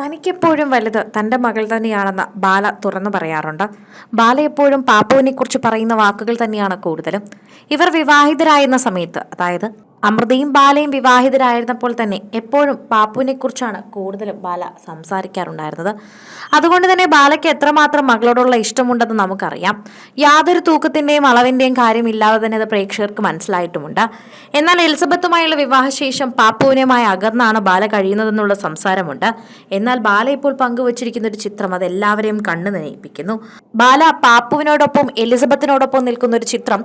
തനിക്കെപ്പോഴും വലുത് തന്റെ മകൾ തന്നെയാണെന്ന് ബാല തുറന്നു പറയാറുണ്ട്. ബാല എപ്പോഴും പാപ്പുവിനെക്കുറിച്ച് പറയുന്ന വാക്കുകൾ തന്നെയാണ് കൂടുതലും. ഇവർ വിവാഹിതരായിരുന്ന സമയത്ത് അതായത് അമൃതയും ബാലയും വിവാഹിതരായിരുന്നപ്പോൾ തന്നെ എപ്പോഴും പാപ്പുവിനെക്കുറിച്ചാണ് കൂടുതലും ബാല സംസാരിക്കാറുണ്ടായിരുന്നത്. അതുകൊണ്ട് തന്നെ ബാലയ്ക്ക് എത്രമാത്രം മകളോടുള്ള ഇഷ്ടമുണ്ടെന്ന് നമുക്കറിയാം. യാതൊരു തൂക്കത്തിന്റെയും അളവിന്റെയും കാര്യമില്ലാതെ തന്നെ അത് പ്രേക്ഷകർക്ക് മനസ്സിലായിട്ടുമുണ്ട്. എന്നാൽ എലിസബത്തുമായുള്ള വിവാഹശേഷം പാപ്പുവിനുമായി അകന്നാണ് ബാല കഴിയുന്നതെന്നുള്ള സംസാരമുണ്ട്. എന്നാൽ ബാല ഇപ്പോൾ പങ്കുവച്ചിരിക്കുന്ന ഒരു ചിത്രം അത് എല്ലാവരെയും കണ്ണു നനയിപ്പിക്കുന്നു. ബാല പാപ്പുവിനോടൊപ്പം എലിസബത്തിനോടൊപ്പം നിൽക്കുന്ന ഒരു ചിത്രം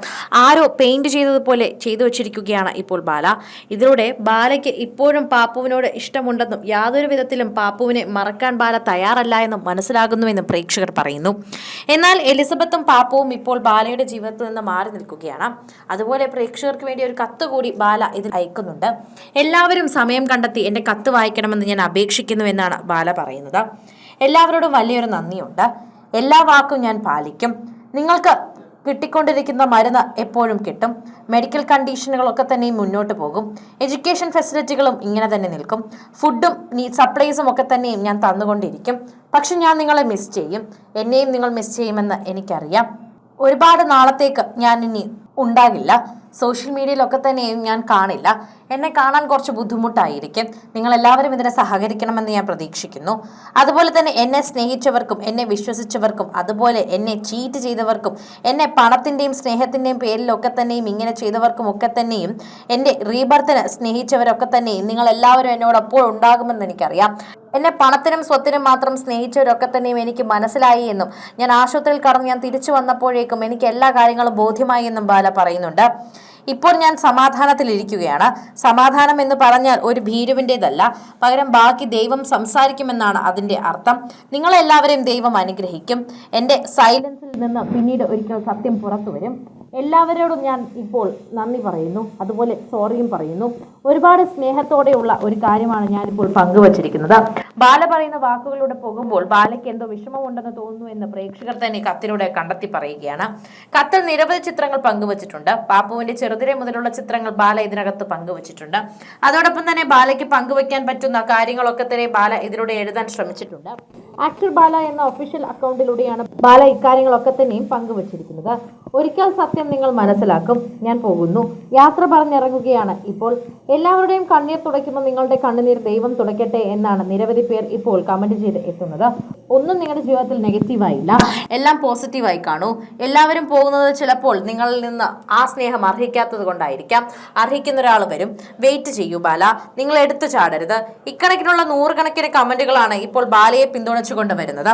ആരോ പെയിന്റ് ചെയ്തതുപോലെ ചെയ്തു വച്ചിരിക്കുകയാണ് ഇപ്പോൾ ബാല. ഇതിലൂടെ ബാലയ്ക്ക് ഇപ്പോഴും പാപ്പുവിനോട് ഇഷ്ടമുണ്ടെന്നും യാതൊരു വിധത്തിലും പാപ്പുവിനെ മറക്കാൻ ബാല തയ്യാറല്ല എന്നും മനസ്സിലാകുന്നുവെന്നും പ്രേക്ഷകർ പറയുന്നു. എന്നാൽ എലിസബത്തും പാപ്പുവും ഇപ്പോൾ ബാലയുടെ ജീവിതത്തിൽ നിന്ന് മാറി നിൽക്കുകയാണ്. അതുപോലെ പ്രേക്ഷകർക്ക് വേണ്ടി ഒരു കത്ത് കൂടി ബാല ഇതിൽ അയക്കുന്നുണ്ട്. എല്ലാവരും സമയം കണ്ടെത്തി എന്റെ കത്ത് വായിക്കണമെന്ന് ഞാൻ അപേക്ഷിക്കുന്നു എന്നാണ് ബാല പറയുന്നത്. എല്ലാവരോടും വലിയൊരു നന്ദിയുണ്ട്. എല്ലാ വാക്കും ഞാൻ പാലിക്കും. നിങ്ങൾക്ക് കിട്ടിക്കൊണ്ടിരിക്കുന്ന മരുന്ന് എപ്പോഴും കിട്ടും. മെഡിക്കൽ കണ്ടീഷനുകളൊക്കെ തന്നെ മുന്നോട്ട് പോകും. എഡ്യൂക്കേഷൻ ഫെസിലിറ്റികളും ഇങ്ങനെ തന്നെ നിൽക്കും. ഫുഡും സപ്ലൈസും ഒക്കെ തന്നെയും ഞാൻ തന്നുകൊണ്ടിരിക്കും. പക്ഷെ ഞാൻ നിങ്ങളെ മിസ് ചെയ്യും. എന്നെയും നിങ്ങൾ മിസ് ചെയ്യുമെന്ന് എനിക്കറിയാം. ഒരുപാട് നാളത്തേക്ക് ഞാൻ ഇനി ഉണ്ടാകില്ല. സോഷ്യൽ മീഡിയയിലൊക്കെ തന്നെയും ഞാൻ കാണില്ല. എന്നെ കാണാൻ കുറച്ച് ബുദ്ധിമുട്ടായിരിക്കും. നിങ്ങൾ എല്ലാവരും ഇതിനെ സഹകരിക്കണമെന്ന് ഞാൻ പ്രതീക്ഷിക്കുന്നു. അതുപോലെ തന്നെ എന്നെ സ്നേഹിച്ചവർക്കും എന്നെ വിശ്വസിച്ചവർക്കും അതുപോലെ എന്നെ ചീറ്റ് ചെയ്തവർക്കും എന്നെ പണത്തിന്റെയും സ്നേഹത്തിന്റെയും പേരിലൊക്കെ തന്നെയും ഇങ്ങനെ ചെയ്തവർക്കും ഒക്കെ തന്നെയും എന്റെ റീബർത്തിന് സ്നേഹിച്ചവരൊക്കെ തന്നെയും നിങ്ങൾ എല്ലാവരും എന്നോടൊപ്പോൾ ഉണ്ടാകുമെന്ന് എനിക്കറിയാം. എന്നെ പണത്തിനും സ്വത്തിനും മാത്രം സ്നേഹിച്ചവരൊക്കെ തന്നെയും എനിക്ക് മനസ്സിലായി എന്നും ഞാൻ ആശുപത്രിയിൽ കടന്ന് ഞാൻ തിരിച്ചു വന്നപ്പോഴേക്കും എനിക്ക് എല്ലാ കാര്യങ്ങളും ബോധ്യമായി എന്നും ബാല പറയുന്നുണ്ട്. ഇപ്പോൾ ഞാൻ സമാധാനത്തിലിരിക്കുകയാണ്. സമാധാനം എന്ന് പറഞ്ഞാൽ ഒരു ഭീരുവിന്റെതല്ല. പകരം ബാക്കി ദൈവം സംസാരിക്കുമെന്നാണ് അതിന്റെ അർത്ഥം. നിങ്ങളെല്ലാവരെയും ദൈവം അനുഗ്രഹിക്കും. എന്റെ സൈലൻസിൽ നിന്ന് പിന്നീട് ഒരിക്കൽ സത്യം പുറത്തു വരും. എല്ലാവരോടും ഞാൻ ഇപ്പോൾ നന്ദി പറയുന്നു. അതുപോലെ സോറിയും പറയുന്നു. ഒരുപാട് സ്നേഹത്തോടെയുള്ള ഒരു കാര്യമാണ് ഞാനിപ്പോൾ പങ്കുവച്ചിരിക്കുന്നത്. ബാല പറയുന്ന വാക്കുകളിലൂടെ പോകുമ്പോൾ ബാലയ്ക്ക് എന്തോ വിഷമമുണ്ടെന്ന് തോന്നുന്നു എന്ന് പ്രേക്ഷകർ തന്നെ കത്തിലൂടെ കണ്ടെത്തി പറയുകയാണ്. കത്തിൽ നിരവധി ചിത്രങ്ങൾ പങ്കുവച്ചിട്ടുണ്ട്. പാപ്പുവിന്റെ ചെറുതിരെ മുതലുള്ള ചിത്രങ്ങൾ ബാല ഇതിനകത്ത് പങ്കുവച്ചിട്ടുണ്ട്. അതോടൊപ്പം തന്നെ ബാലയ്ക്ക് പങ്കുവയ്ക്കാൻ പറ്റുന്ന കാര്യങ്ങളൊക്കെ തന്നെ ബാല ഇതിലൂടെ എഴുതാൻ ശ്രമിച്ചിട്ടുണ്ട്. ആക്ടർ ബാല എന്ന ഒഫീഷ്യൽ അക്കൗണ്ടിലൂടെയാണ് ബാല ഇക്കാര്യങ്ങളൊക്കെ തന്നെയും പങ്കുവച്ചിരിക്കുന്നത്. ഒരിക്കൽ സത്യം നിങ്ങൾ മനസ്സിലാക്കും. ഞാൻ പോകുന്നു. യാത്ര പറഞ്ഞിറങ്ങുകയാണ് ഇപ്പോൾ. എല്ലാവരുടെയും കണ്ണീർ തുടയ്ക്കുമ്പോൾ നിങ്ങളുടെ കണ്ണുനീർ ദൈവം തുടയ്ക്കട്ടെ എന്നാണ് നിരവധി പേർ ഇപ്പോൾ കമന്റ് ചെയ്ത് എത്തുന്നത്. ഒന്നും നിങ്ങളുടെ ജീവിതത്തിൽ നെഗറ്റീവായില്ല എല്ലാം പോസിറ്റീവായി കാണൂ. എല്ലാവരും പോകുന്നത് ചിലപ്പോൾ നിങ്ങളിൽ നിന്ന് ആ സ്നേഹം അർഹിക്കാത്തത് കൊണ്ടായിരിക്കാം. അർഹിക്കുന്ന ഒരാൾ വരും. വെയിറ്റ് ചെയ്യൂ ബാല. നിങ്ങൾ എടുത്തു ചാടരുത്. ഇക്കണക്കിനുള്ള നൂറുകണക്കിന് കമന്റുകളാണ് ഇപ്പോൾ ബാലയെ പിന്തുണച്ചുകൊണ്ട് വരുന്നത്.